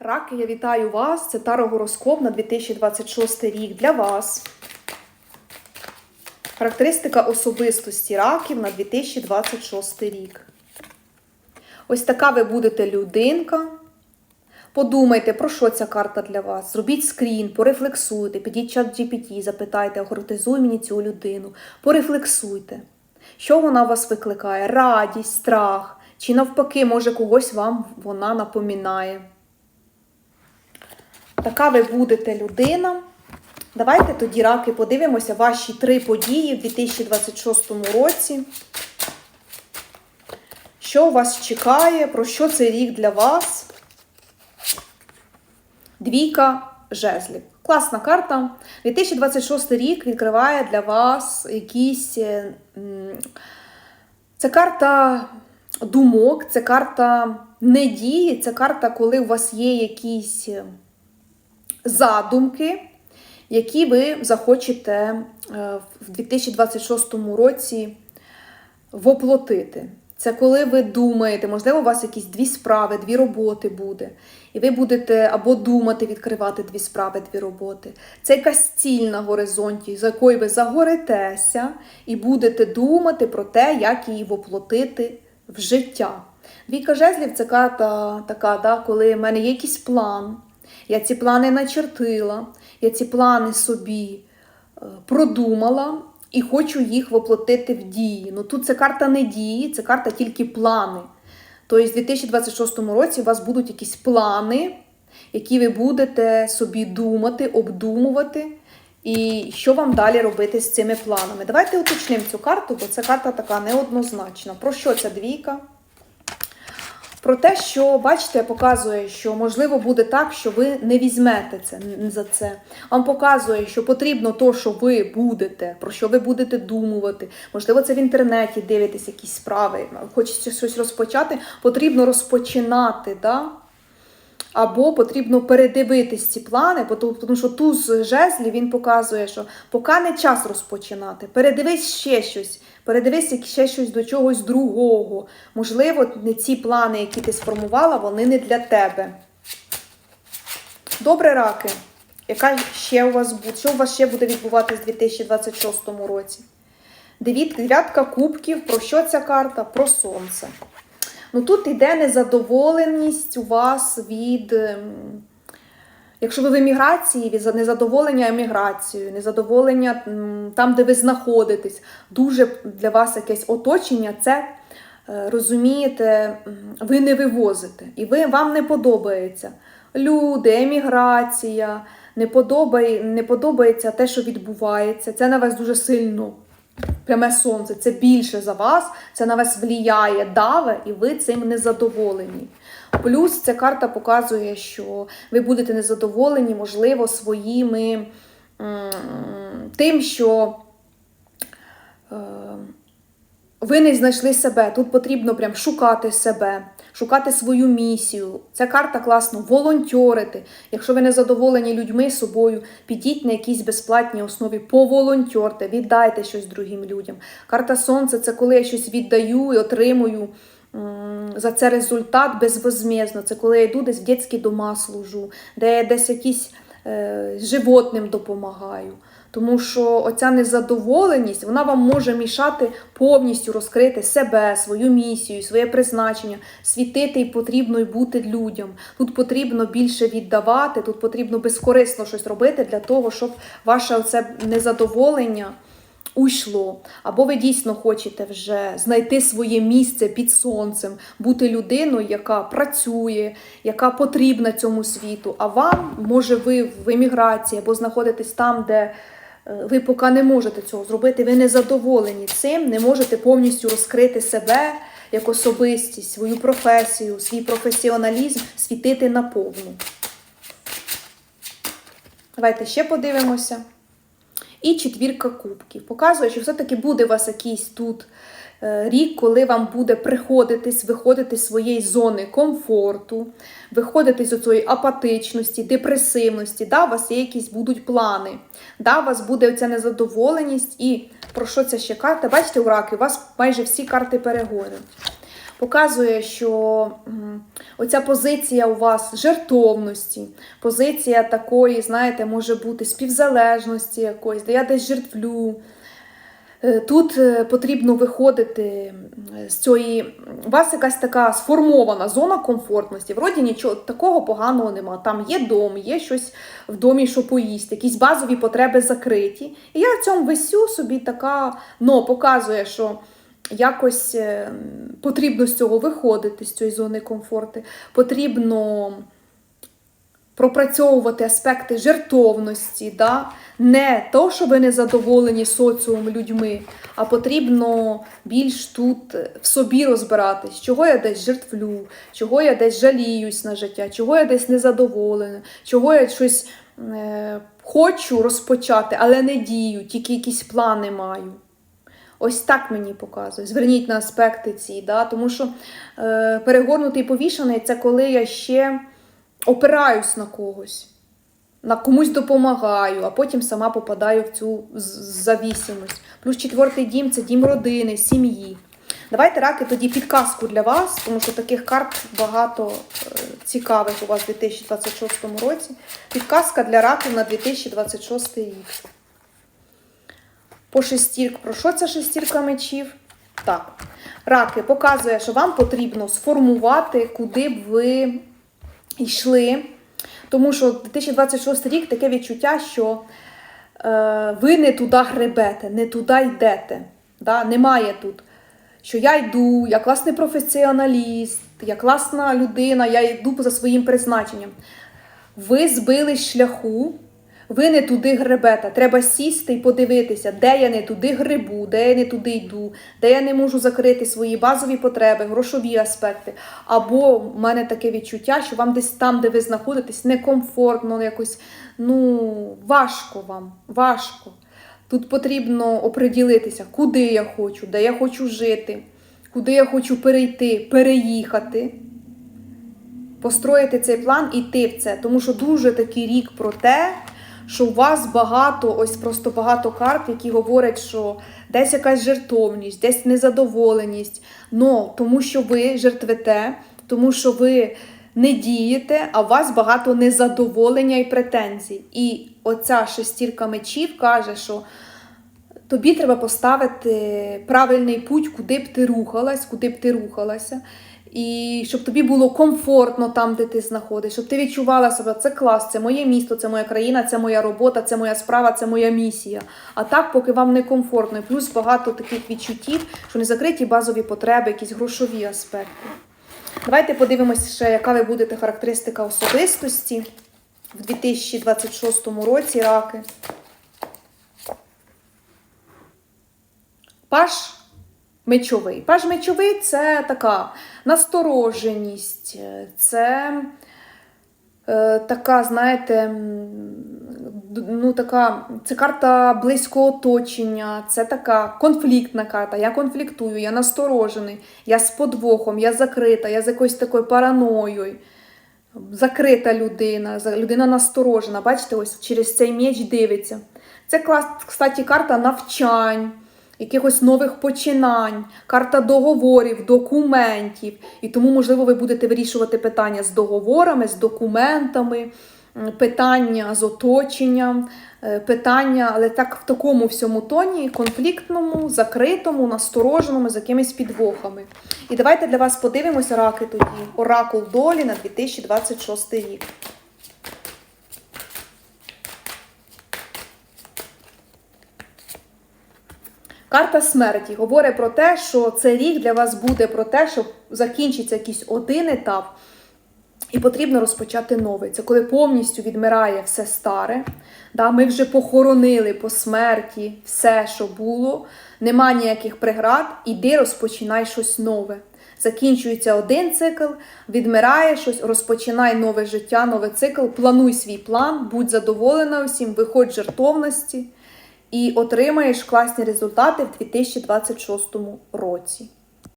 Раки, я вітаю вас. Це Таро-гороскоп на 2026 рік для вас. Характеристика особистості раків на 2026 рік. Ось така ви будете людинка. Подумайте, про що ця карта для вас. Зробіть скрін, порефлексуйте, підіть чат GPT, запитайте, охарактеризуй мені цю людину. Порефлексуйте. Що вона вас викликає? Радість, страх. Чи навпаки, може, когось вам вона напоминає. Така ви будете людина. Давайте тоді, раки, подивимося ваші три події в 2026 році. Що вас чекає, про що цей рік для вас? Двійка жезлів. Класна карта. 2026 рік відкриває для вас якісь. е, Це карта думок, це карта недії, це карта, коли у вас є якісь е, задумки, які ви захочете е, в 2026 році воплотити. Це коли ви думаєте, можливо, у вас якісь дві справи, дві роботи буде. І ви будете або думати відкривати дві справи, дві роботи. Це якась ціль на горизонті, за якою ви загоритеся і будете думати про те, як її воплотити в життя. Двійка жезлів це карта така, да, коли в мене є якийсь план. Я ці плани начертила, я ці плани собі е, продумала і хочу їх воплотити в дії. Ну тут це карта не дії, це карта тільки плани. Тобто, в 2026 році у вас будуть якісь плани, які ви будете собі думати, обдумувати, і що вам далі робити з цими планами. Давайте уточнимо цю карту, бо ця карта така неоднозначна. Про що ця двійка? Про те, що, бачите, показує, що можливо буде так, що ви не візьмете це за це. Вам показує, що потрібно то, що ви будете, про що ви будете думувати. Можливо, це в інтернеті дивитесь якісь справи, хочеться щось розпочати, потрібно розпочинати. Да? Або потрібно передивитись ці плани, тому що туз жезлів він показує, що поки не час розпочинати. Передивись ще щось, передивись ще щось до чогось другого. Можливо, не ці плани, які ти сформувала, вони не для тебе. Добре, раки. Яка ще у вас буде? Що у вас ще буде відбуватися в 2026 році? Дев'ят- Дев'ятка кубків. Про що ця карта? Про сонце. Ну тут йде незадоволеність у вас від. Якщо ви в еміграції, від за- незадоволення еміграцією, незадоволення там, де ви знаходитесь, дуже для вас якесь оточення, це е, розумієте, ви не вивозите. І ви, вам не подобається люди, еміграція, не, подобає, не подобається те, що відбувається. Це на вас дуже сильно пряме сонце, це більше за вас, це на вас вліяє, даве, і ви цим незадоволені. Плюс ця карта показує, що ви будете незадоволені, можливо, своїми тим, що е, ви не знайшли себе. Тут потрібно прям шукати себе, шукати свою місію. Ця карта класно волонтерити. Якщо ви не задоволені людьми собою, підіть на якійсь безплатній основі, поволонтерте, віддайте щось другим людям. Карта Сонця це коли я щось віддаю і отримую за це результат безвозмездно. Це коли я йду десь в дитячі дома служу, де я десь якісь е, животним допомагаю. Тому що оця незадоволеність вона вам може мішати повністю розкрити себе, свою місію, своє призначення, світити і потрібно і бути людям. Тут потрібно більше віддавати, тут потрібно безкорисно щось робити для того, щоб ваше оце незадоволення уйшло. Або ви дійсно хочете вже знайти своє місце під сонцем, бути людиною, яка працює, яка потрібна цьому світу. А вам, може, ви в еміграції або знаходитесь там, де ви поки не можете цього зробити, ви не задоволені цим, не можете повністю розкрити себе як особистість, свою професію, свій професіоналізм, світити наповну. Давайте ще подивимося. І четвірка кубків. Показує, що все-таки буде у вас якийсь тут е, рік, коли вам буде приходитись, виходити з своєї зони комфорту, виходити з цієї апатичності, депресивності. Да, у вас є якісь будуть плани. Да, у вас буде оця незадоволеність. І про що це ще карта? Бачите, у раки, у вас майже всі карти перегорю. Показує, що оця позиція у вас жертовності, позиція такої, знаєте, може бути співзалежності якоїсь, де я десь жертвлю. Е, Тут е, потрібно виходити з цієї. У вас якась така сформована зона комфортності. Вроді нічого такого поганого нема. Там є дом, є щось в домі, що поїсти, якісь базові потреби закриті. І я в цьому висю собі така, ну, показує, що якось е, потрібно з цього виходити, з цієї зони комфорту. Потрібно пропрацьовувати аспекти жертовності, да? не то, що ви не задоволені соціум людьми, а потрібно більш тут в собі розбиратись, чого я десь жертвлю, чого я десь жаліюсь на життя, чого я десь незадоволена, чого я щось е, хочу розпочати, але не дію, тільки якісь плани маю. Ось так мені показує. Зверніть на аспекти ці, да? тому що е, перегорнутий повішений це коли я ще опираюсь на когось, на комусь допомагаю, а потім сама попадаю в цю завісимость. Плюс четвертий дім це дім родини, сім'ї. Давайте раки тоді підказку для вас, тому що таких карт багато е, цікавих у вас у 2026 році. Підказка для раків на 2026 рік. По шестірк. Про що ця шестірка мечів? Так. Раки показує, що вам потрібно сформувати, куди б ви йшли. Тому що 2026 рік таке відчуття, що е, ви не туди гребете, не туди йдете. Да? Немає тут, що я йду, я класний професіоналіст, я класна людина, я йду за своїм призначенням. Ви збились шляху, ви не туди гребете. Треба сісти і подивитися, де я не туди грибу, де я не туди йду, де я не можу закрити свої базові потреби, грошові аспекти. Або в мене таке відчуття, що вам десь там, де ви знаходитесь, некомфортно, якось ну, важко вам, важко. Тут потрібно оприділитися, куди я хочу, де я хочу жити, куди я хочу перейти, переїхати построїти цей план і йти в це. Тому що дуже такий рік про те, що у вас багато, ось просто багато карт, які говорять, що десь якась жертовність, десь незадоволеність. Но тому що ви жертвите, тому що ви не дієте, а у вас багато незадоволення і претензій. І оця шестірка мечів каже, що тобі треба поставити правильний путь, куди б ти рухалась, куди б ти рухалася. І щоб тобі було комфортно там, де ти знаходиш, щоб ти відчувала себе, це клас, це моє місто, це моя країна, це моя робота, це моя справа, це моя місія. А так, поки вам не комфортно, і плюс багато таких відчуттів, що не закриті базові потреби, якісь грошові аспекти. Давайте подивимося ще, яка ви будете характеристика особистості в 2026 році раки. Паш мечовий. Паж мечовий це така настороженість, це е, така, знаєте, ну, така, це карта близького оточення, це така конфліктна карта. Я конфліктую, я насторожений, я з подвохом, я закрита, я з якоюсь такою параноєю. Закрита людина, людина насторожена. Бачите, ось через цей меч дивиться. Це, кстати, карта навчань, якихось нових починань, карта договорів, документів. І тому, можливо, ви будете вирішувати питання з договорами, з документами, питання з оточенням, е, питання, але так в такому всьому тоні, конфліктному, закритому, настороженому, з якимись підвохами. І давайте для вас подивимося раки тоді. Оракул долі на 2026 рік. Карта смерті говорить про те, що цей рік для вас буде про те, що закінчиться якийсь один етап, і потрібно розпочати новий. Це коли повністю відмирає все старе. Да, ми вже похоронили по смерті все, що було, нема ніяких преград, іди розпочинай щось нове. Закінчується один цикл, відмирає щось, розпочинай нове життя, новий цикл, плануй свій план, будь задоволена усім, виходь з жертовності і отримаєш класні результати в 2026 році.